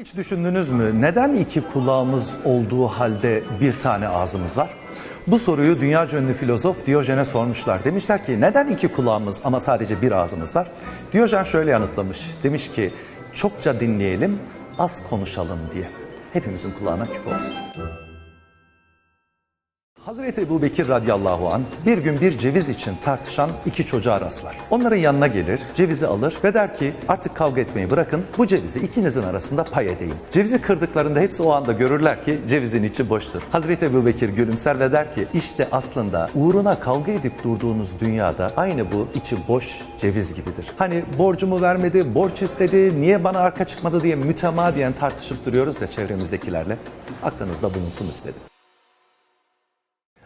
Hiç düşündünüz mü neden iki kulağımız olduğu halde bir tane ağzımız var? Bu soruyu dünya ünlü filozof Diyojen'e sormuşlar. Demişler ki neden iki kulağımız ama sadece bir ağzımız var? Diyojen şöyle yanıtlamış. Demiş ki çokça dinleyelim, az konuşalım diye. Hepimizin kulağına küp olsun. Hazreti Ebu Bekir radıyallahu an bir gün bir ceviz için tartışan iki çocuğa rastlar. Onların yanına gelir, cevizi alır ve der ki artık kavga etmeyi bırakın bu cevizi ikinizin arasında pay edeyim. Cevizi kırdıklarında hepsi o anda görürler ki cevizin içi boştur. Hazreti Ebu Bekir gülümser ve der ki işte aslında uğruna kavga edip durduğunuz dünyada aynı bu içi boş ceviz gibidir. Hani borcumu vermedi, borç istedi, niye bana arka çıkmadı diye mütemadiyen tartışıp duruyoruz ya çevremizdekilerle. Aklınızda bulunsun istedim.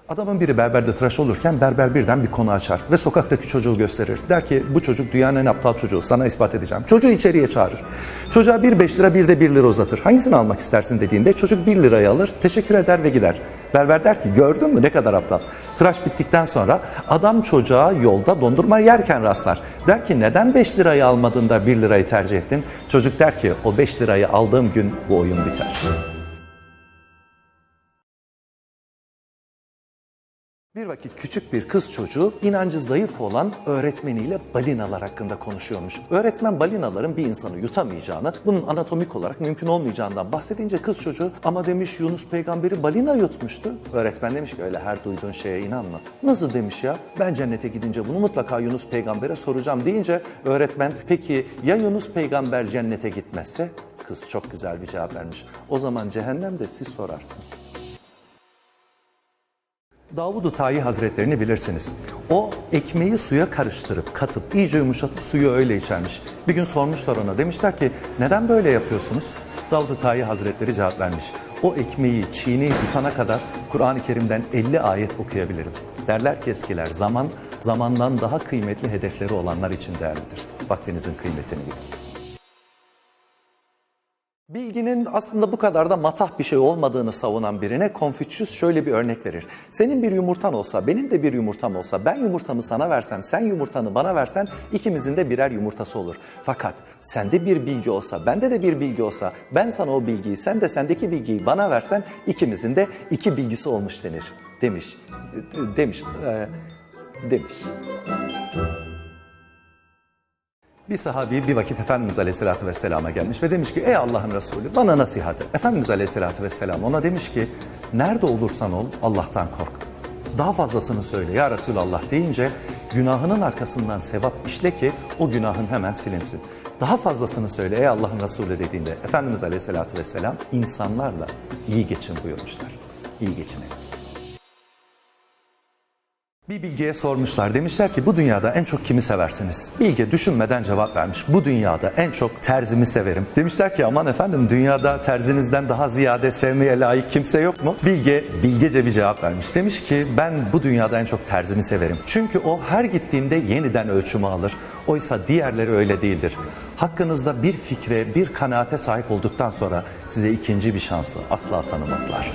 Adamın biri berberde tıraş olurken berber birden bir konu açar ve sokaktaki çocuğu gösterir. Der ki bu çocuk dünyanın en aptal çocuğu sana ispat edeceğim. Çocuğu içeriye çağırır. Çocuğa bir beş lira bir de bir lira uzatır. Hangisini almak istersin dediğinde çocuk bir lirayı alır teşekkür eder ve gider. Berber der ki gördün mü ne kadar aptal. Tıraş bittikten sonra adam çocuğa yolda dondurma yerken rastlar. Der ki neden 5 lirayı almadın da 1 lirayı tercih ettin? Çocuk der ki o 5 lirayı aldığım gün bu oyun biter. Bir vakit küçük bir kız çocuğu inancı zayıf olan öğretmeniyle balinalar hakkında konuşuyormuş. Öğretmen balinaların bir insanı yutamayacağını, bunun anatomik olarak mümkün olmayacağından bahsedince kız çocuğu ama demiş Yunus peygamberi balina yutmuştu. Öğretmen demiş ki öyle her duyduğun şeye inanma. Nasıl demiş ya? Ben cennete gidince bunu mutlaka Yunus peygambere soracağım deyince öğretmen peki ya Yunus peygamber cennete gitmezse? Kız çok güzel bir cevap vermiş. O zaman cehennemde siz sorarsınız. Davud-u Tayi Hazretlerini bilirsiniz. O ekmeği suya karıştırıp katıp iyice yumuşatıp suyu öyle içermiş. Bir gün sormuşlar ona demişler ki neden böyle yapıyorsunuz? Davud-u Tayi Hazretleri cevap vermiş. O ekmeği çiğneyip yutana kadar Kur'an-ı Kerim'den 50 ayet okuyabilirim. Derler ki eskiler zaman zamandan daha kıymetli hedefleri olanlar için değerlidir. Vaktinizin kıymetini bilin. Bilginin aslında bu kadar da matah bir şey olmadığını savunan birine Konfüçyüs şöyle bir örnek verir. Senin bir yumurtan olsa, benim de bir yumurtam olsa, ben yumurtamı sana versem, sen yumurtanı bana versen ikimizin de birer yumurtası olur. Fakat sende bir bilgi olsa, bende de bir bilgi olsa, ben sana o bilgiyi, sen de sendeki bilgiyi bana versen ikimizin de iki bilgisi olmuş denir. Demiş, demiş, e, demiş. Bir sahabi bir vakit Efendimiz Aleyhisselatü Vesselam'a gelmiş ve demiş ki ey Allah'ın Resulü bana nasihat et. Efendimiz Aleyhisselatü Vesselam ona demiş ki nerede olursan ol Allah'tan kork. Daha fazlasını söyle ya Resulallah deyince günahının arkasından sevap işle ki o günahın hemen silinsin. Daha fazlasını söyle ey Allah'ın Resulü dediğinde Efendimiz Aleyhisselatü Vesselam insanlarla iyi geçin buyurmuşlar. İyi geçinelim. Bir bilgiye sormuşlar. Demişler ki bu dünyada en çok kimi seversiniz? Bilge düşünmeden cevap vermiş. Bu dünyada en çok terzimi severim. Demişler ki aman efendim dünyada terzinizden daha ziyade sevmeye layık kimse yok mu? Bilge bilgece bir cevap vermiş. Demiş ki ben bu dünyada en çok terzimi severim. Çünkü o her gittiğinde yeniden ölçümü alır. Oysa diğerleri öyle değildir. Hakkınızda bir fikre, bir kanaate sahip olduktan sonra size ikinci bir şansı asla tanımazlar.